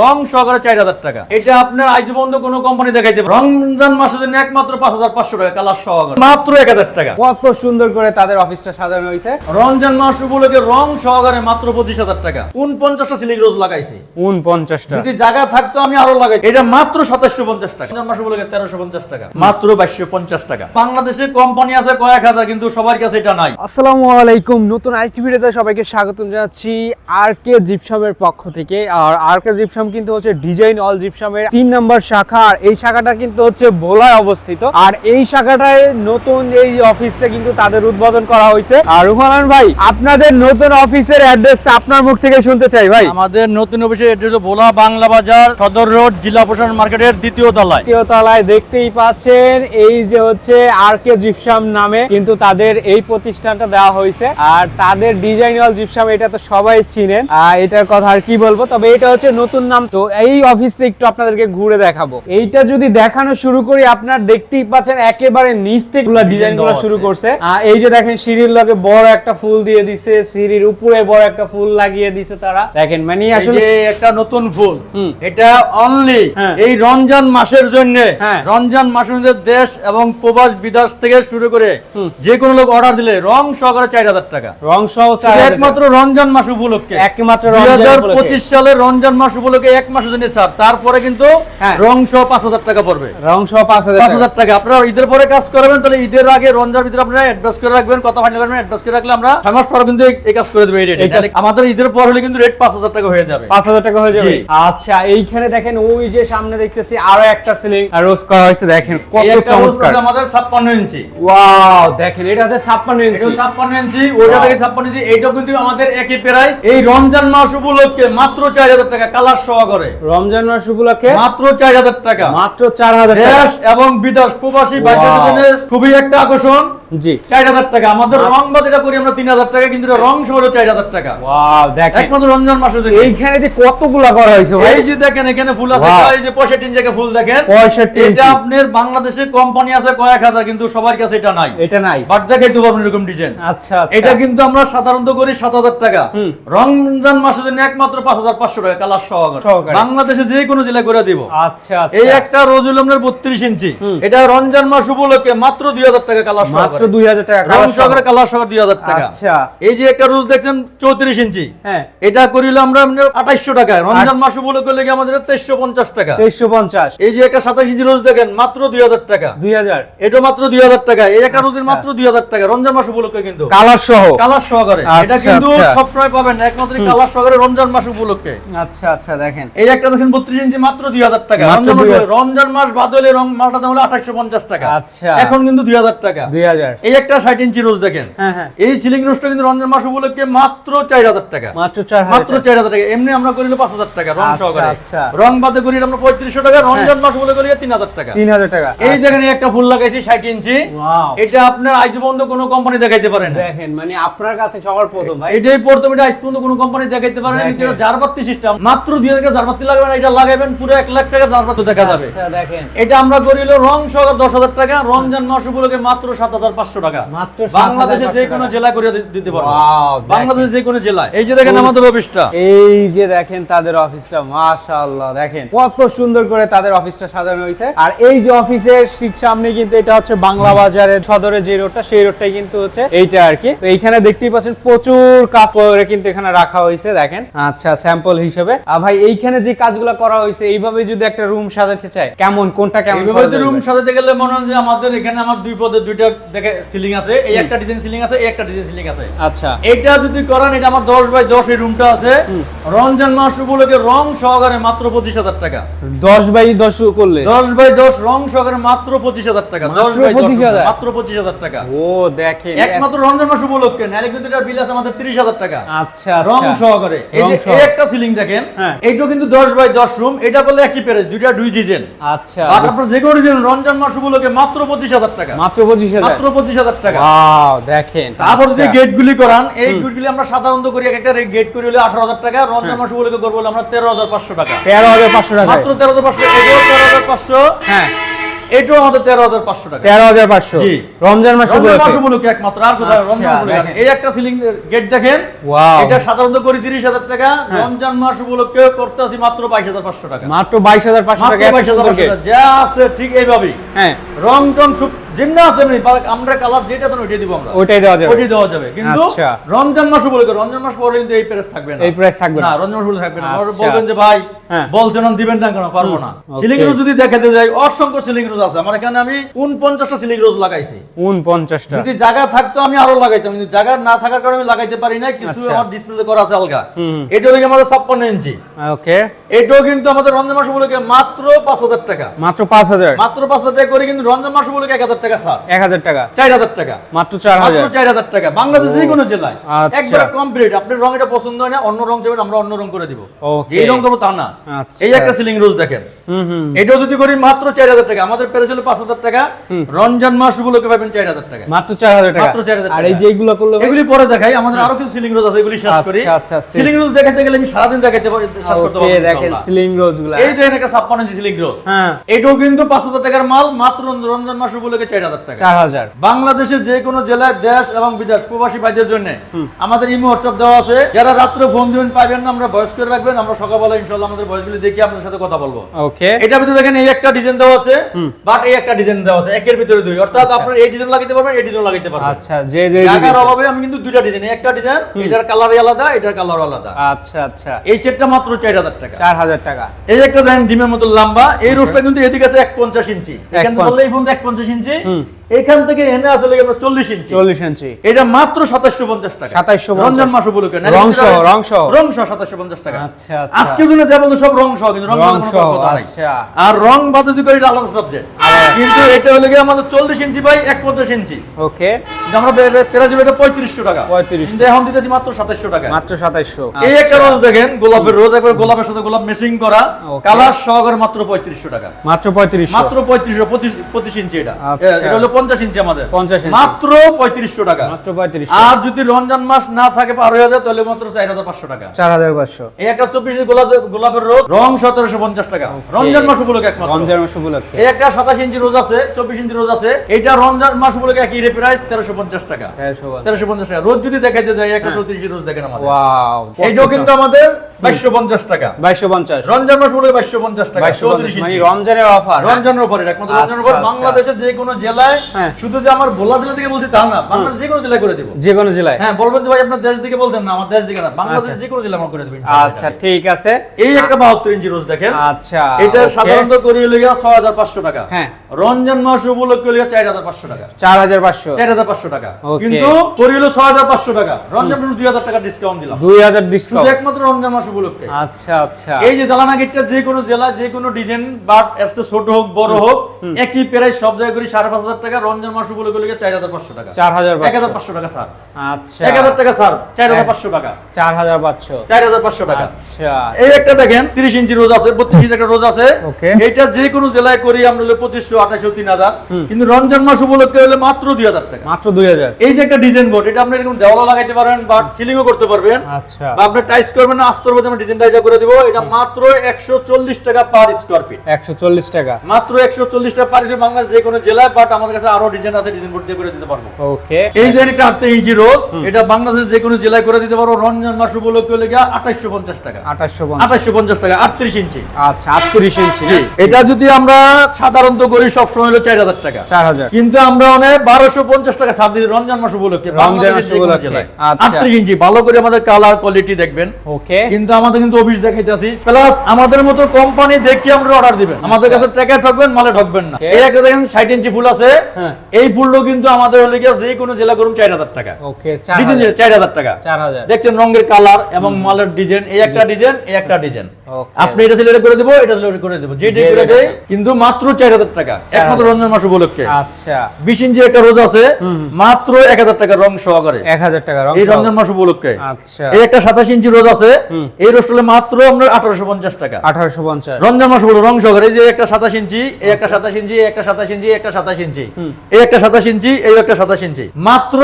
রং সহকারে চার হাজার টাকা। এটা আপনার কোনো কোম্পানি দেখাইতে রমজান মাসের জন্য একমাত্র পাঁচ হাজার পাঁচশো টাকা কালার সহকারে। মাত্র এক হাজার টাকা। কত সুন্দর করে তাদের অফিসটা সাজানো হয়েছে। রমজান মাস উপলক্ষে রং সহকারে মাত্র পঁচিশ হাজার টাকা। উনপঞ্চাশটা রোজ লাগাইছি। উনপঞ্চাশটা যদি জায়গা থাকতো আমি আরও লাগাই এটা মাত্র সাতাশশো পঞ্চাশ টাকা। রমজান মাস উপলক্ষে তেরোশো পঞ্চাশ টাকা। মাত্র বাইশশো পঞ্চাশ টাকা। বাংলাদেশে কোম্পানি আছে কয়েক হাজার কিন্তু সবার কাছে এটা নাই। আসসালামু আলাইকুম। নতুন আরেকটি ভিডিওতে সবাইকে স্বাগতম জানাচ্ছি আর কে জিপসামের পক্ষ থেকে। আর আর কে জিপসাম কিন্তু হচ্ছে ডিজাইন অল জিপসামের তিন নম্বর শাখা আর এই শাখাটা কিন্তু হচ্ছে ভোলায় অবস্থিত। আর এই শাখাটায় নতুন এই অফিসটা কিন্তু তাদের উদ্বোধন করা হয়েছে। আর রুমানান ভাই আপনাদের নতুন অফিসের অ্যাড্রেসটা আপনার মুখ থেকে শুনতে চাই ভাই। আমাদের নতুন অফিসের এড্রেস ভোলা বাংলা বাজার সদর রোড জেলা প্রশাসন মার্কেটের দ্বিতীয় তলায়। তৃতীয় তলায় দেখতেই পাচ্ছেন এই যে হচ্ছে আর কে জিপসাম নামে কিন্তু তাদের এই প্রতিষ্ঠানটা দেওয়া হয়েছে। আর তাদের ডিজাইন অল জিপসাম এটা তো সবাই চিনেন। আর এটার কথা আর কি বলব? তবে এটা হচ্ছে নতুন নাম তো এই অফিসটা একটু আপনাদেরকে ঘুরে দেখাবো এইটা যদি দেখানো শুরু করি আপনার দেখতেই পাচ্ছেন একেবারে নিচ থেকে ডিজাইনগুলো শুরু করছে আর এই যে দেখেন সিঁড়ির লগে বড় একটা ফুল দিয়ে দিছে সিঁড়ির উপরে বড় একটা ফুল লাগিয়ে দিছে তারা দেখেন মানে আসলে একটা নতুন ফুল এটা অনলি হ্যাঁ। এই রমজান মাসের জন্য হ্যাঁ। রমজান মাসের দেশ এবং প্রবাস বিদেশ থেকে শুরু করে। যে কোনো লোক অর্ডার দিলে রং সহকারে চার হাজার টাকা রং সহ একমাত্র রমজান মাস উপলক্ষে একমাত্র দুই হাজার। পঁচিশ সালের রমজান মাস উপলক্ষে এক মাসের জন্য ছাড় তারপরে কিন্তু হ্যাঁ। রং সহ পাঁচ হাজার টাকা পড়বে। রং সহ পাঁচ হাজার পাঁচ হাজার টাকা। আপনারা ঈদের পরে কাজ করবেন তাহলে ঈদের আগে রমজার ভিতরে আপনারা অ্যাডভান্স করে রাখবেন কথা ফাইনাল করবেন অ্যাডভান্স করে রাখলে আমরা ছয় মাস পরে কিন্তু এই- কাজ করে দেবো এই রেটে আমাদের ঈদের পর হলে কিন্তু রেট পাঁচ হাজার টাকা হয়ে যাবে। পাঁচ হাজার টাকা হয়ে যাবে। আচ্ছা এইখানে দেখেন ওই যে সামনে দেখতেছি আরও একটা সিলিং রোজ করা হয়েছে দেখেন কত চমৎকার। আমাদের ছাপ্পান্ন ইঞ্চি। ওয়াও দেখেন এটা হচ্ছে ছাপ্পান্ন ইঞ্চি। ছাপ্পান্ন ইঞ্চি ওইটা থেকে ছাপ্পান্ন ইঞ্চি এইটাও কিন্তু আমাদের একই প্রাইস এই রমজান মাস উপলক্ষে মাত্র চার হাজার টাকা কালার সহ করে। রমজান মাস উপলক্ষে মাত্র চার হাজার টাকা। মাত্র চার হাজার দেশ এবং বিদেশ প্রবাসী জন্য খুবই একটা আকর্ষণ। জি। চার হাজার টাকা। আমাদের রং বাদ এটা করি আমরা তিন হাজার টাকা কিন্তু রং সহ চার হাজার টাকা। ওয়াও দেখেন। একমাত্র রমজান মাসের জন্য। এইখানে যে কতগুলা করা হয়েছে ভাই। এই যে দেখেন এখানে ফুল আছে এই যে পঁয়ষট্টি ইঞ্চি ফুল দেখেন। 65 এটা আপনার বাংলাদেশে কোম্পানি আছে কয়েক হাজার কিন্তু সবার কাছে এটা নাই। এটা নাই। বাট দেখাইতে পারবেন এরকম ডিজাইন আচ্ছা আচ্ছা। এটা কিন্তু আমরা সাধারণত করি সাত হাজার টাকা। রমজান মাসের জন্য একমাত্র পাঁচ হাজার পাঁচশো টাকা কালার সহকারে। বাংলাদেশে যে কোনো জেলায় করে দিব। আচ্ছা এই আচ্ছা একটা রোজ হলো আপনার বত্রিশ ইঞ্চি। এটা রমজান মাস উপলক্ষে মাত্র দুই হাজার টাকা কালার সহকারে। দুই হাজার টাকা রং কালার সহকারে কালার দুই হাজার টাকা। আচ্ছা। এই যে একটা রোজ দেখছেন চৌত্রিশ ইঞ্চি। হ্যাঁ। এটা করিলে আমরা আঠাইশশো টাকা। রমজান মাস উপলক্ষে লেগে আমাদের তেইশশো পঞ্চাশ টাকা? তেইশশো পঞ্চাশ। এই যে একটা সাতাশ ইঞ্চি রোজ দেখেন মাত্র দুই হাজার টাকা। দুই হাজার। এটা মাত্র দুই হাজার টাকা। এই একটা রোজের আচ্ছা। মাত্র দুই হাজার টাকা। রমজান মাস উপলক্ষে কিন্তু। কালার সহ। কালার সহকারে। আচ্ছা, এটা কিন্তু আচ্ছা। সবসময় পাবেন। একমাত্র কালার সহকারে রমজান মাস উপলক্ষে। আচ্ছা আচ্ছা দেখেন। এই একটা দেখেন বত্রিশ ইঞ্চি মাত্র দুই হাজার টাকা। রমজান মাস রমজান মাস বাদ হলে রং মালটা দাম হলো আঠাশশো পঞ্চাশ টাকা। আচ্ছা। এখন কিন্তু দুই হাজার টাকা। দুই হাজার। এই একটা ষাট ইঞ্চি রোজ দেখেন। হ্যাঁ হ্যাঁ। এই সিলিং রোজটা কিন্তু রমজান মাস উপলক্ষে মাত্র চার হাজার টাকা। মাত্র মাত্র চার হাজার টাকা। এমনি আমরা করিলে টাকা রং আচ্ছা, সহকারে। আচ্ছা। রং বাদে করি আমরা পঁয়ত্রিশশো টাকা রমজান মাস বলে করি তিন হাজার টাকা। তিন হাজার টাকা। এই দেখেন একটা ফুল লাগাইছি ষাট ইঞ্চি। এটা আপনার পর্যন্ত কোনো কোম্পানি দেখাইতে পারে না। দেখেন মানে আপনার কাছে সবার প্রথম ভাই। এটাই প্রথম এটা পর্যন্ত কোনো কোম্পানি দেখাইতে পারে না। এটা জারবাতি সিস্টেম মাত্র দুই হাজার টাকা জারবাতি লাগাবেন এটা লাগাবেন পুরো এক লাখ টাকা জারবাতি দেখা যাবে। আচ্ছা দেখেন। এটা আমরা করিল রং সহ দশ হাজার টাকা রমজান মাস উপলক্ষে মাত্র সাত হাজার পাঁচশো টাকা। বাংলাদেশের যে কোনো। জেলায় করে দিতে পারব। বাংলাদেশের যে কোনো এই যে দেখেন আমাদের অফিসটা। এই যে দেখেন তাদের অফিসটা মাশাআল্লাহ দেখেন। কত সুন্দর করে তাদের অফিসটা সাজানো হয়েছে। আর এই যে অফিসের ঠিক সামনে কিন্তু এটা হচ্ছে বাংলা বাজারের সদরে যে রোডটা সেই রোডটাই কিন্তু হচ্ছে এইটা আর কি। তো এইখানে দেখতেই পাচ্ছেন প্রচুর কাজ করে কিন্তু এখানে রাখা হয়েছে দেখেন। আচ্ছা স্যাম্পল হিসেবে। ভাই এইখানে যে কাজগুলো করা হয়েছে এইভাবে যদি একটা রুম সাজাতে চায় কেমন কোনটা কেমন রুম সাজাতে গেলে মনে হয় যে আমাদের এখানে আমার দুই পদে দুইটা দেখে সিলিং আছে এই একটা ডিজাইন সিলিং আছে এই একটা ডিজাইন সিলিং আছে। আচ্ছা। এটা যদি করেন এটা আমার দশ বাই দশ এই রুমটা আছে। রমজান মাস উপলক্ষে রং সহকারে মাত্র পঁচিশ হাজার টাকা। দশ বাই দশ করলে? দশ বাই দশ রং সহকারে মাত্র পঁচিশ হাজার টাকা। দশ মাত্র বাই দশ 25,000? মাত্র পঁচিশ হাজার টাকা। ও দেখেন। একমাত্র রমজান মাস উপলক্ষে নাহলে কিন্তু এটা বিল আছে আমাদের তিরিশ হাজার টাকা। আচ্ছা রং আচ্ছা সহকারে। এই যে এই একটা সিলিং দেখেন হ্যাঁ। এইটা কিন্তু দশ বাই দশ রুম এটা বলে একই দুইটা দুই ডিজাইন আচ্ছা। আর আপনার যে কোনো ডিজাইন রমজান মাস উপলক্ষে মাত্র পঁচিশ হাজার টাকা। মাত্র পঁচিশ হাজার। মাত্র পঁচিশ হাজার টাকা। দেখেন তারপর যদি আচ্ছা। করান এই আমরা সাধারণত করি একটা গেট করি হলে আঠারো হাজার টাকা রমজান মাস উপলক্ষে করব আমরা তেরো হাজার পাঁচশো টাকা। তেরো হাজার পাঁচশো টাকা। মাত্র তেরো হাজার পাঁচশো তেরো হাজার পাঁচশো হ্যাঁ। এটাও আমাদের তেরো হাজার পাঁচশো টাকা। তেরো হাজার পাঁচশো। রমজান মাস মাস উপলক্ষে একমাত্র আর কোথায় আচ্ছা, রমজান। এই একটা সিলিং গেট দেখেন এটা সাধারণত করি তিরিশ হাজার টাকা হ্যাঁ। রমজান মাস উপলক্ষে করতে আছি মাত্র বাইশ হাজার পাঁচশো টাকা। মাত্র বাইশ হাজার পাঁচশো। টাকা। যা আছে ঠিক এইভাবেই। হ্যাঁ। রং টং সব যেমনি আছে আমরা কালার যেটা আছে ওইটাই দিব আমরা। ওইটাই দেওয়া যাবে। ওইটাই দেওয়া যাবে। কিন্তু আচ্ছা। রমজান মাস উপলক্ষে রমজান মাস পরে কিন্তু এই প্রাইস থাকবে না। এই প্রাইস থাকবে না। না রমজান মাস উপলক্ষে থাকবে না। আপনারা আচ্ছা, বলবেন যে আচ্ছা। ভাই হ্যাঁ। বলছেন দিবেন না কেন? পারব না। সিলিং রোজ যদি দেখাতে যাই অসংখ্য সিলিং রোজ আছে। আমার এখানে আমি উনপঞ্চাশটা সিলিং রোজ লাগাইছি। উনপঞ্চাশটা যদি জায়গা থাকতো আমি আরও লাগাইতাম। কিন্তু জায়গা না থাকার কারণে আমি লাগাইতে পারি না কিছু। আমার ডিসপ্লে করা আছে আলগা। এটা হলো আমাদের ছাপ্পান্ন ইঞ্চি। ওকে। এটাও কিন্তু আমাদের রমজান মাস উপলক্ষে মাত্র পাঁচ হাজার টাকা। মাত্র পাঁচ হাজার। মাত্র পাঁচ হাজার টাকা করে কিন্তু রমজান মাস এক হাজার টাকা ছাড় এক হাজার টাকা। চার হাজার টাকা। মাত্র চার মাত্র হাজার চার হাজার টাকা। বাংলাদেশে যে কোনো জেলায়। আচ্ছা। একবার কমপ্লিট আপনার রং এটা পছন্দ হয় না অন্য রং চাইবেন আমরা অন্য রং করে দিব. এই রং করব তা না। আচ্ছা। এই একটা সিলিং রোজ দেখেন। এটাও যদি করি মাত্র চার হাজার টাকা। আমাদের প্যারেজ হলো পাঁচ হাজার টাকা। রমজান মাস উপলক্ষে পাবেন চার হাজার টাকা। মাত্র চার হাজার টাকা। মাত্র 4,000 আর এই যে করলে এগুলি পরে দেখাই। আমাদের আরও কিছু সিলিং রোজ আছে এগুলি শেষ করি। আচ্ছা, আচ্ছা। সিলিং রোজ দেখাতে গেলে আমি সারাদিন দেখাতে পারি শেষ করতে পারব দেখেন সিলিং রোজগুলা। এই দেখেন একটা ছাপ্পান্ন ইঞ্চি সিলিং রোজ হ্যাঁ। এটাও কিন্তু পাঁচ হাজার টাকার মাল মাত্র রমজান মাস উপলক্ষে চার হাজার টাকা। চার হাজার। বাংলাদেশের যে কোনো জেলায় দেশ এবং বিদেশ প্রবাসী ভাইদের জন্য আমাদের ইমো হোয়াটসঅ্যাপ দেওয়া আছে। যারা রাত্রে ফোন দিবেন পাবেন না আমরা ভয়েস করে রাখবেন। আমরা সকালবেলা ইনশাল্লাহ আমাদের ভয়েসগুলি দেখে আপনাদের সাথে কথা বলব। ওকে। এটা ভিতরে দেখেন এই একটা ডিজাইন দেওয়া আছে বাট এই একটা ডিজাইন দেওয়া আছে একের ভিতরে দুই। অর্থাৎ আপনার এই ডিজাইন লাগাইতে পারবেন এই ডিজাইন লাগাইতে পারবেন। আচ্ছা যে যে জায়গার অভাবে আমি কিন্তু দুইটা ডিজাইন একটা ডিজাইন এটার কালার আলাদা এটার কালার আলাদা। আচ্ছা আচ্ছা। এই সেটটা মাত্র চার হাজার টাকা। চার হাজার টাকা। এই একটা দেখেন ডিমের মতো লম্বা এই রোজটা কিন্তু এদিকে আছে এক পঞ্চাশ ইঞ্চি। এখান বললে এই ফোন এক পঞ্চাশ ইঞ্চি। 嗯。এখান থেকে এনে আসলে আমরা চল্লিশ ইঞ্চি। চল্লিশ ইঞ্চি। এটা মাত্র সাতাশশো পঞ্চাশ টাকা। 2750 রমজান মাস উপলক্ষে না, রং সহ, এটা- রং সহ। রং সহ সাতাশশো পঞ্চাশ টাকা। আচ্ছা, আচ্ছা। আজকে জন্য যা বলতো সব রং সহ কিন্তু রং। আচ্ছা। আর রং বাদে যদি করি এটা আলাদা সাবজেক্ট কিন্তু এটা হলো গিয়ে আমাদের চল্লিশ ইঞ্চি বাই এক পঞ্চাশ ইঞ্চি। ওকে। আমরা পেরা এটা পঁয়ত্রিশশো টাকা। 3500 কিন্তু এখন দিতেছি মাত্র সাতাশশো টাকা। মাত্র এই একটা রোজ দেখেন গোলাপের রোজ একবার গোলাপের সাথে গোলাপ মেসিং করা। কালার সহকারে মাত্র পঁয়ত্রিশশো টাকা। মাত্র পঁয়ত্রিশশো। মাত্র পঁয়ত্রিশশো পঁচিশ পঁচিশ ইঞ্চি এটা। আচ্ছা। এটা হলো পঞ্চাশ ইঞ্চি আমাদের। 50 ইঞ্চি। মাত্র পঁয়ত্রিশশো টাকা। মাত্র পঁয়ত্রিশশো। আর যদি রমজান মাস না থাকে হয়ে যায় তাহলে মাত্র চার হাজার পাঁচশো টাকা। চার হাজার পাঁচশো। এই একটা চব্বিশ গোলাপ গোলাপের রোজ রং সতেরোশো পঞ্চাশ টাকা। রমজান মাস উপলক্ষে একমাত্র। রমজান মাস উপলক্ষে। এই একটা সাতাশ ইঞ্চি রোজ আছে চব্বিশ ইঞ্চি রোজ আছে এটা রমজান মাস উপলক্ষে একই প্রাইস তেরোশো পঞ্চাশ টাকা। তেরোশো পঞ্চাশ। টাকা। রোজ যদি দেখাইতে যায় একটা চৌত্রিশ রোজ দেখেন আমাদের। এইটাও কিন্তু আমাদের বাইশশো পঞ্চাশ টাকা। বাইশশো পঞ্চাশ। রমজান মাস উপলক্ষে বাইশশো পঞ্চাশ টাকা মানে রমজানের অফার রমজানের উপরে একমাত্র রমজানের উপর আচ্ছা, আচ্ছা। বাংলাদেশের যে কোনো জেলায় হ্যাঁ। শুধু যে আমার ভোলা জেলা থেকে বলছি তা না বাংলাদেশ যে কোনো জেলায় করে দিব। যে কোনো জেলায়। হ্যাঁ বলবেন যে ভাই আপনার দেশ দিকে বলছেন না আমার দেশ দিকে না বাংলাদেশ যে কোনো জেলা আমরা করে দেবেন আচ্ছা ঠিক আছে। এই একটা বাহাত্তর ইঞ্চি রোজ দেখেন। আচ্ছা এটা সাধারণত করি হাজার পাঁচশো টাকা। হ্যাঁ। রমজান মাস উপলক্ষে হাজার পাঁচশো টাকা। চার হাজার পাঁচশো। চার হাজার পাঁচশো টাকা। কিন্তু করি হলো ছয় হাজার পাঁচশো টাকা। রমজান মাসে দুই হাজার টাকা ডিসকাউন্ট দিলাম। দুই হাজার শুধু ডিসকাউন্ট একমাত্র রমজান মাস উপলক্ষে। আচ্ছা আচ্ছা। এই যে জ্বালানা গেটটা যে কোনো জেলা যে কোনো ডিজাইন বাট এর চেয়ে ছোট হোক বড় হোক একই প্রায় সব জায়গায় করি সাড়ে পাঁচ হাজার টাকা রমজান মাস উপলক্ষে হলে চার হাজার পাঁচশো টাকা। চার হাজার এক হাজার পাঁচশো। টাকা স্যার। আচ্ছা। এক হাজার টাকা স্যার। চার হাজার পাঁচশো টাকা। চার হাজার পাঁচশো। চার হাজার পাঁচশো টাকা। আচ্ছা। এই একটা দেখেন তিরিশ ইঞ্চি রোজ আছে বত্রিশ ইঞ্চি একটা রোজ আছে. এইটা যে কোনো জেলায় করি আমরা হলো পঁচিশশো আঠাশশো তিন হাজার। কিন্তু রমজান মাস উপলক্ষে হলে মাত্র দুই হাজার টাকা। মাত্র দুই হাজার। এই যে একটা ডিজাইন বোর্ড এটা আপনি এরকম দেওয়ালও লাগাইতে পারবেন বা সিলিংও করতে পারবেন। আচ্ছা। বা আপনি টাইস করবেন না আস্তর মধ্যে আমি ডিজাইনটা এটা করে দিব। এটা মাত্র একশো চল্লিশ টাকা পার স্কোয়ার ফিট একশো চল্লিশ টাকা। মাত্র একশো চল্লিশ টাকা পার বাংলাদেশ যে কোনো জেলায় বাট আমাদের কাছে আরও ডিজাইন আছে ডিজাইন বোর্ড দিয়ে করে দিতে পারব। ওকে। এই যে আটতে ইঞ্চি রোজ এটা বাংলাদেশের যে কোনো জেলায় করে দিতে পারব রমজান মাস উপলক্ষে হলে আঠাশশো পঞ্চাশ টাকা। আঠাশশো আঠাশশো পঞ্চাশ টাকা আটত্রিশ ইঞ্চি। আচ্ছা আটত্রিশ ইঞ্চি। এটা যদি আমরা সাধারণত করি সবসময় হলো চার হাজার টাকা। চার হাজার। কিন্তু আমরা অনেক বারোশো পঞ্চাশ টাকা ছাড় দিই রমজান মাস উপলক্ষে। আচ্ছা। আটত্রিশ ইঞ্চি ভালো করে আমাদের কালার কোয়ালিটি দেখবেন। ওকে। কিন্তু আমাদের কিন্তু অফিস দেখাইতেছি। প্লাস আমাদের মতো কোম্পানি দেখে আমরা অর্ডার দিবেন। আমাদের কাছে ট্র্যাকে ঠকবেন মালে ঠকবেন না। এই একটা দেখেন ষাট ইঞ্চি ফুল আছে। এই ফুলটা কিন্তু আমাদের হলে গিয়ে যে কোনো জেলা করুন চার হাজার টাকা। ওকে চার হাজার। টাকা। দেখছেন রঙের কালার এবং মালের ডিজাইন এই একটা ডিজাইন এই একটা ডিজাইন। আপনি এটা সিলেক্ট করে দিব এটা সিলেক্ট করে দিব। যে করে দেয় কিন্তু মাত্র চার হাজার টাকা। একমাত্র রমজান মাস উপলক্ষে। আচ্ছা। বিশ ইঞ্চি একটা রোজ আছে মাত্র এক হাজার টাকা রং সহকারে। এক হাজার টাকা এই সহ। রমজান মাস উপলক্ষে। আচ্ছা। এই একটা সাতাশ ইঞ্চি রোজ আছে এই রোজ হলে মাত্র আপনার আঠারোশো পঞ্চাশ টাকা। আঠারোশো পঞ্চাশ। রমজান মাস উপলক্ষে রং সহকারে এই যে একটা সাতাশ ইঞ্চি এই একটা সাতাশ ইঞ্চি একটা সাতাশ ইঞ্চি একটা সাতাশ ইঞ্চি। এই একটা সাতাশ ইঞ্চি এই একটা সাতাশ ইঞ্চি। মাত্র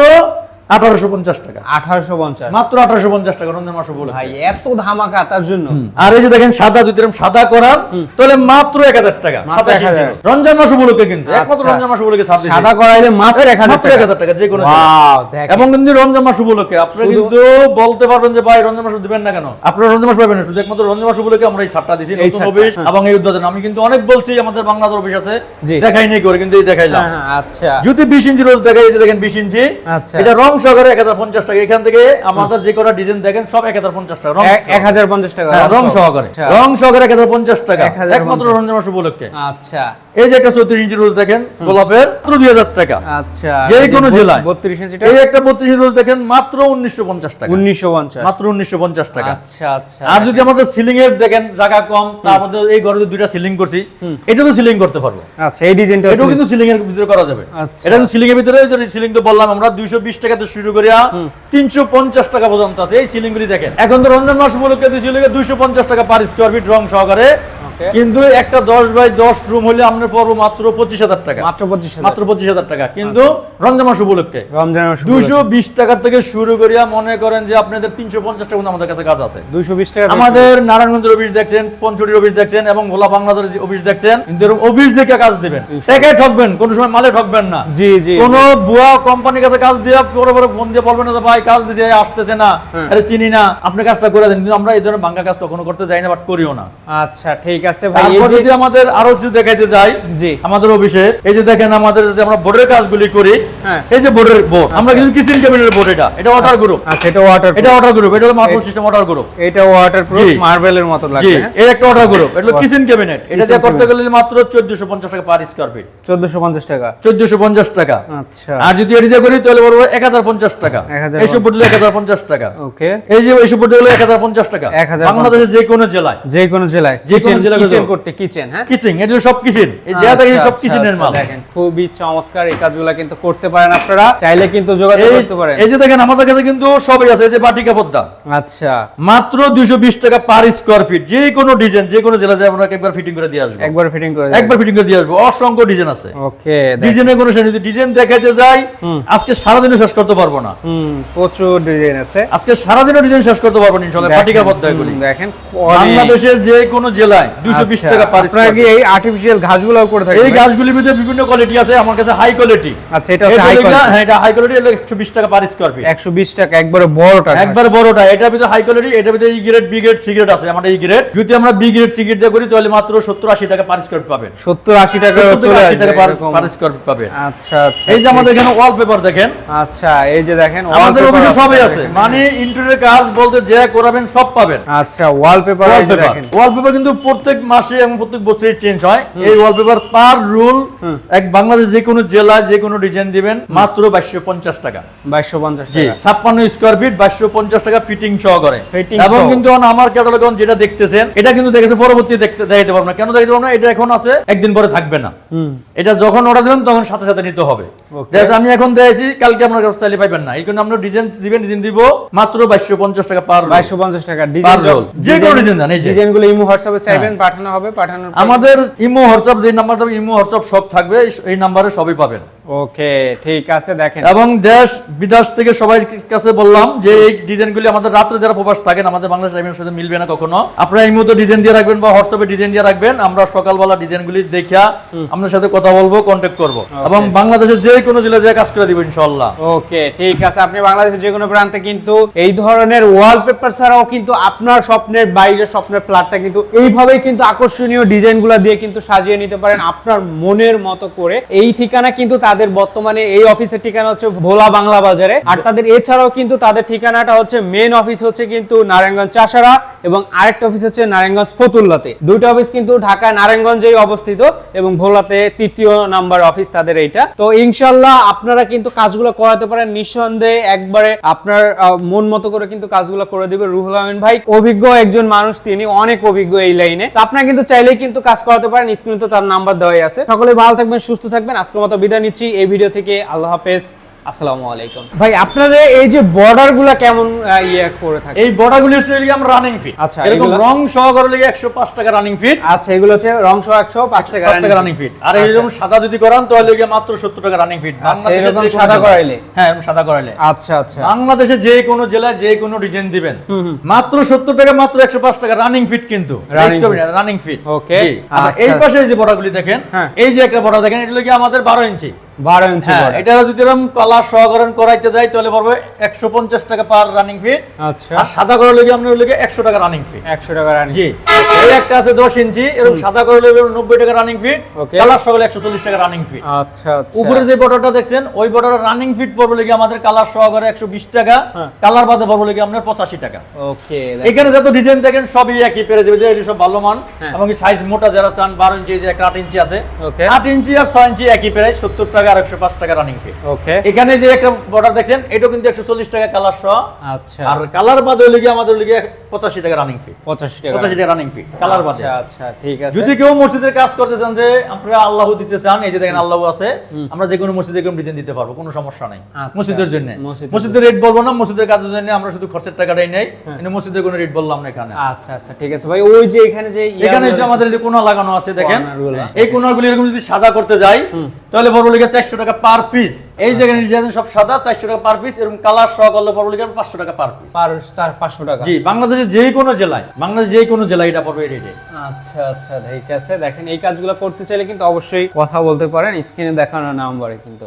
আঠারোশো পঞ্চাশ টাকা। আঠারোশো পঞ্চাশ। মাত্র আঠারোশো পঞ্চাশ টাকা রমজান মাস উপলক্ষে ভাই এত ধামাকা তার জন্য। আর এই যে দেখেন সাদা যদি এরকম সাদা করার তাহলে মাত্র এক হাজার টাকা মাত্র 27 ইঞ্চি। 1000 রমজান মাস উপলক্ষে কিন্তু একমাত্র আচ্ছা। রমজান মাস উপলক্ষে সাদা করাইলে মাত্র এক হাজার মাত্র এক হাজার টাকা যে কোনো এবং কিন্তু রমজান মাস উপলক্ষে আপনারা কিন্তু বলতে পারবেন যে ভাই রমজান মাস দিবেন না কেন? আপনারা রমজান মাস পাবেন না শুধু একমাত্র রমজান মাস উপলক্ষে আমরা এই ছাড়টা দিছি এই অফিস হ্যাঁ। এবং এই উদ্বোধন। আমি কিন্তু অনেক বলছি আমাদের বাংলাদেশ অফিস আছে দেখাই নেই করে কিন্তু এই দেখাইলাম। হ্যাঁ, হ্যাঁ, আচ্ছা। যদি বিশ ইঞ্চি রোজ দেখাই যে দেখেন বিশ ইঞ্চি আচ্ছা। এটা রং সহকারে এক হাজার পঞ্চাশ টাকা। এখান থেকে আমাদের যে কটা ডিজাইন দেখেন সব এক হাজার পঞ্চাশ টাকা এক- হাজার পঞ্চাশ টাকা হ্যাঁ, রং সহকারে আচ্ছা। রং সহকারে এক হাজার পঞ্চাশ টাকা। একমাত্র রমজান মাস উপলক্ষে। আচ্ছা। এই যে একটা চৌত্রিশ ইঞ্চি রোজ দেখেন গোলাপের মাত্র দুই হাজার টাকা। আচ্ছা। যে কোনো জেলায়। বত্রিশ ইঞ্চিটা? এই একটা বত্রিশ রোজ দেখেন মাত্র উনিশশো পঞ্চাশ টাকা। উনিশশো পঞ্চাশ। মাত্র উনিশশো পঞ্চাশ টাকা। আচ্ছা আচ্ছা। আর যদি আমাদের সিলিং এর দেখেন জায়গা কম মধ্যে এই ঘরে দুইটা সিলিং করছি এটা তো সিলিং করতে পারব। আচ্ছা এই ডিজাইনটা এটাও কিন্তু সিলিং এর ভিতরে করা যাবে। আচ্ছা। এটা সিলিং এর ভিতরে সিলিং তো বললাম আমরা দুইশো বিশ টাকাতে শুরু করিয়া তিনশো পঞ্চাশ টাকা পর্যন্ত আছে। এই সিলিংগুলি দেখেন। এখন তো রমজান মাস উপলক্ষে দিয়েছিল দুইশো পঞ্চাশ টাকা পার স্কোয়ার ফিট রং সহকারে কিন্তু একটা দশ বাই দশ রুম হলে আমরা পড়ব মাত্র পঁচিশ হাজার টাকা। মাত্র পঁচিশ মাত্র পঁচিশ হাজার টাকা। কিন্তু রমজান মাস উপলক্ষে। রমজানের মাস দুইশো বিশ টাকার থেকে শুরু করিয়া মনে করেন যে আপনাদের তিনশো পঞ্চাশ টাকা আমাদের কাছে কাজ আছে। দুইশো বিশ টাকা আমাদের নারায়ণগঞ্জের অফিস দেখছেন পঞ্চটির অফিস দেখছেন এবং ভোলা বাংলাদেশের যে অফিস দেখছেন কিন্তু এরকম অফিস দেখে কাজ দিবেন। টাকায় ঠকবেন কোন সময় মালে ঠকবেন না। জি জি কোন বুয়া কোম্পানির কাছে কাজ দিয়ে পরে পরে ফোন দিয়ে বলবেন না ভাই কাজ দিছে আসতেছে না। হ্যাঁ। আরে চিনি না আপনি কাজটা করে দেন। কিন্তু আমরা এই ধরনের বাঙ্কা কাজ কখনো করতে যাই না বাট করিও না। আচ্ছা ঠিক আছে ভাই এই যে- যদি আমাদের আরও কিছু দেখাইতে যাই জি। আমাদের অফিসে এই যে দেখেন আমাদের যদি আমরা বোর্ডের কাজগুলি করি হ্যাঁ। এই যে বোর্ডের বোর্ড আমরা কিন্তু কিচেন ক্যাবিনেটের বোর্ড এটা এটা ওয়াটার গ্রুপ আচ্ছা এটা ওয়াটার এটা ওয়াটার গ্রুপ এটা হলো মার্বল সিস্টেম ওয়াটার গ্রুপ এটা ওয়াটার প্রুফ জি। মার্বেলের মতো জি লাগবে হ্যাঁ? এর একটা অর্ডার গ্রুপ এটা হলো কিচেন ক্যাবিনেট এটা দিয়ে করতে গেলে মাত্র 1450 টাকা পার স্কয়ার ফিট 1450 টাকা। 1450 টাকা। আচ্ছা। আর যদি এটি দিয়ে করি তাহলে বলব 1050 টাকা। 1050 এইসব বোর্ড 1050 টাকা। ওকে এই যে এইসব বোর্ড হলো 1050 টাকা। 1050 বাংলাদেশের যে কোনো জেলায়। যে কোনো জেলায়। যে কোনো জেলায় কিচেন করতে? কিচেন হ্যাঁ? কিচেন এটা সব কিচেন এই যে দেখেন আচ্ছা, সব আচ্ছা, কিচেনের আচ্ছা, মাল। দেখেন খুবই চমৎকার এই কাজগুলো কিন্তু করতে পারেন আপনারা। চাইলে কিন্তু যোগাযোগ করতে পারেন। এই যে দেখেন আমাদের কাছে কিন্তু সবই আছে। এই যে বাটিকা পদ্মা। আচ্ছা। মাত্র 220 টাকা পার স্কয়ার ফিট যে কোনো ডিজাইন যে কোনো জেলাতে আমরা একবার ফিটিং করে দিয়ে আসব। একবার ফিটিং করে একবার ফিটিং করে দিয়ে আসব। অসংখ্য ডিজাইন আছে। ওকে ডিজাইনের কোনো শেষ যদি ডিজাইন দেখাইতে যাই। আজকে সারাদিনে শেষ করতে পারব না। হুম প্রচুর ডিজাইন আছে। আজকে সারাদিনে ডিজাইন শেষ করতে পারব না ইনশাল্লাহ। পাটিকা পদ্মাগুলি হুম, দেখেন বাংলাদেশের যে কোনো জেলায় দুইশো বিশ টাকা পার আপনারা কি এই আর্টিফিশিয়াল ঘাসগুলো করে থাকেন এই ভাই? গাছগুলির বিভিন্ন কোয়ালিটি আছে আমার কাছে হাই কোয়ালিটি আচ্ছা এটা হচ্ছে হাই হ্যাঁ এটা হাই কোয়ালিটি এটা একশো বিশ টাকা পার স্কোয়ার ফিট 120 টাকা একবারে বড়টা একবার বড়টা এটার ভিতরে হাই কোয়ালিটি এটার ভিতরে E grade B grade C আছে আমাদের এই গ্রেড যদি আমরা বি গ্রেড সি দিয়ে করি তাহলে মাত্র সত্তর আশি টাকা পার স্কোয়ার পাবেন। 70 80 টাকা 70 চলে থেকে আশি আসবে টাকা পার এরকম। পার স্কোয়ার ফিট পাবেন আচ্ছা আচ্ছা এই যে আমাদের এখানে ওয়ালপেপার দেখেন। আচ্ছা এই যে দেখেন আমাদের অফিসে সবই আছে। মানে ইন্টেরিয়র কাজ বলতে যা করাবেন সব পাবেন। আচ্ছা ওয়ালপেপার এই দেখেন। ওয়ালপেপার কিন্তু প্রত্যেক মাসে এবং প্রত্যেক বছরই চেঞ্জ হয়। এই ওয়ালপেপার পার রুল এক বাংলাদেশ যে কোনো জেলায় যে কোনো ডিজাইন দিবেন মাত্র বাইশশো পঞ্চাশ টাকা। 2250 জি ছাপ্পান্ন স্কোয়ার ফিট বাইশশো পঞ্চাশ টাকা ফিটিং সহ করে এবং কিন্তু আমার ক্যাটালগ যেটা দেখতেছেন এটা কিন্তু দেখেছে পরবর্তী দেখতে দেখাইতে পারব না। কেন দেখাইতে পারব না? এটা এখন আছে একদিন পরে থাকবে না। এটা যখন অর্ডার দেবেন তখন সাথে সাথে নিতে হবে। আমি এখন দিয়েছি কালকে আপনার কাছে চাইলে পাইবেন না। এই জন্য আমরা ডিজাইন দিবেন ডিজাইন দিব মাত্র বাইশশো পঞ্চাশ টাকা পার 2250 টাকা। ডিজাইন যে কোনো ডিজাইন যে। ডিজাইনগুলো ইমো হোয়াটসঅ্যাপে চাইবেন পাঠানো হবে পাঠানো আমাদের ইমো, হোয়াটসঅ্যাপ, যে নাম্বার থাকবে ইমো, হোয়াটসঅ্যাপ সব থাকবে, এই নাম্বারে সবই পাবেন। ওকে ঠিক আছে দেখেন। এবং দেশ বিদেশ থেকে সবাই কাছে বললাম যে এই ডিজাইনগুলি আমাদের রাত্রে যারা প্রবাস থাকেন আমাদের বাংলাদেশ টাইমের সাথে মিলবে না কখনো। আপনারা এই মুহূর্তে ডিজাইন দিয়ে রাখবেন বা হোয়াটসঅ্যাপে ডিজাইন দিয়ে রাখবেন আমরা সকালবেলা ডিজাইনগুলি দেখা আপনার সাথে কথা বলব কন্ট্যাক্ট করব। এবং বাংলাদেশের যে কোনো জেলায় যে কাজ করে দিব ইনশাল্লাহ ওকে ঠিক আছে আপনি বাংলাদেশের যে কোনো প্রান্তে কিন্তু এই ধরনের ওয়ালপেপার ছাড়াও কিন্তু আপনার স্বপ্নের বাইরে স্বপ্নের ফ্ল্যাটটা কিন্তু এইভাবেই কিন্তু আকর্ষণীয় ডিজাইনগুলো দিয়ে কিন্তু সাজিয়ে নিতে পারেন আপনার মনের মতো করে। এই ঠিকানা কিন্তু তাদের বর্তমানে এই অফিসের ঠিকানা হচ্ছে ভোলা বাংলা বাজারে। আর তাদের এছাড়াও কিন্তু তাদের ঠিকানাটা হচ্ছে মেন অফিস হচ্ছে কিন্তু নারায়ণগঞ্জ চাষারা এবং আরেকটা অফিস হচ্ছে নারায়ণগঞ্জ ফতুল্লাতে। দুইটা অফিস কিন্তু ঢাকা নারায়ণগঞ্জেই অবস্থিত এবং ভোলাতে তৃতীয় নাম্বার অফিস তাদের এইটা। তো ইনশাল্লাহ আপনারা কিন্তু কাজগুলো করাতে পারেন। নিঃসন্দেহে একবারে আপনার মন মতো করে কিন্তু কাজগুলো করে দিবে রুহুল আমিন ভাই। অভিজ্ঞ একজন মানুষ, তিনি অনেক অভিজ্ঞ এই লাইনে। তো আপনারা কিন্তু চাইলেই কিন্তু কাজ করাতে পারেন। স্ক্রিনে তো তার নাম্বার দেওয়াই আছে। সকলে ভালো থাকবেন, সুস্থ থাকবেন। আজকের মতো বিদায় নিচ্ছি। এই ভিডিও থেকে আল্লাহ হাফেজ। আসসালামু আলাইকুম। ভাই আপনাদের এই যে বর্ডারগুলা কেমন ইয়ে করে থাকে? এই বর্ডারগুলি হচ্ছে এদিকে আমরা রানিং ফিট আচ্ছা, এরকম রং সহকারে লেগে একশো পাঁচ টাকা রানিং ফিট আচ্ছা এগুলো হচ্ছে রংশ একশো পাঁচ টাকা পাঁচ টাকা রানিং ফিট আর এই যেমন সাদা যদি করান তাহলে গিয়ে মাত্র সত্তর টাকা রানিং ফিট আচ্ছা, এরকম সাদা করাইলে? হ্যাঁ এরকম সাদা করাইলে। আচ্ছা আচ্ছা। বাংলাদেশে যে কোনো জেলায় যে কোনো ডিজাইন দিবেন। মাত্র সত্তর টাকা মাত্র একশো পাঁচ টাকা রানিং ফিট কিন্তু। রানিং ফিট Okay, আচ্ছা। এই পাশে এই যে বড়াগুলি দেখেন হ্যাঁ। এই যে একটা বড়া দেখেন এটা কি আমাদের বারো ইঞ্চি? বারো ইঞ্চি হ্যাঁ এটা যদি এরকম কালার সহকরণ করাইতে যাই তাহলে পড়বে একশো পঞ্চাশ টাকা পার রানিং ফি আচ্ছা। আর সাদা করে লেগে আপনার লেগে একশো টাকা রানিং ফি একশো টাকা রানি জি। এই একটা আছে দশ ইঞ্চি এরকম সাদা করে লেগে নব্বই টাকা রানিং. কালার সহকারে একশো চল্লিশ টাকা রানিং আচ্ছা আচ্ছা। উপরে যে বর্ডারটা দেখছেন ওই বর্ডার রানিং ফিট পড়বে লেগে আমাদের কালার সহকারে একশো বিশ টাকা। হ্যাঁ। কালার বাদে পড়বে লেগে আপনার পঁচাশি টাকা। ওকে এখানে যত ডিজাইন দেখেন সবই একই পেরে যাবে যে এটি সব ভালো মান। হ্যাঁ। এবং সাইজ মোটা যারা চান বারো ইঞ্চি যে একটা আট ইঞ্চি আছে। আট ইঞ্চি আর ছয় ইঞ্চি একই প্রাইস সত্তর টাকা আর একশো পাঁচ টাকা রানিং ফি ওকে এখানে যে একটা বর্ডার দেখছেন এটাও কিন্তু একশো চল্লিশ টাকা কালার সহ। আচ্ছা। আর কালার বাদে আমাদের লিগে পঁচাশি টাকা রানিং ফি পঁচাশি টাকা পঁচাশি টাকা রানিং ফি কালার বাদে। আচ্ছা আচ্ছা ঠিক আছে। যদি কেউ মসজিদের কাজ করতে চান যে আপনারা আল্লাহ দিতে চান এই যে দেখেন আল্লাহ আছে আমরা যে কোনো মসজিদে কোনো ডিজাইন দিতে পারব কোনো সমস্যা নাই। আচ্ছা, মসজিদের জন্য। মসজিদের রেট বলব না মসজিদের কাজের জন্য আমরা শুধু খরচের টাকাটাই নেই কিন্তু মসজিদের কোনো রেট বললাম না এখানে। আচ্ছা আচ্ছা ঠিক আছে। ভাই ওই যে এখানে যে এখানে যে আমাদের যে কোনা লাগানো আছে দেখেন। এই কোনাগুলি এরকম যদি সাদা করতে যাই তাহলে বড় লিগে চারশো টাকা পার পিস এই জায়গায় ডিজাইন সব সাদা চারশো টাকা পার পিস এরকম কালার সহ করলে বড় পাঁচশো টাকা পার পিস পাঁচশো টাকা। জি বাংলাদেশের যে কোনো জেলায় বাংলাদেশ যে কোনো জেলায় এটা পড়বে এই রেটে আচ্ছা আচ্ছা ঠিক আছে। দেখেন এই কাজগুলো করতে চাইলে কিন্তু অবশ্যই কথা বলতে পারেন। স্ক্রিনে দেখানো নাম্বারে কিন্তু।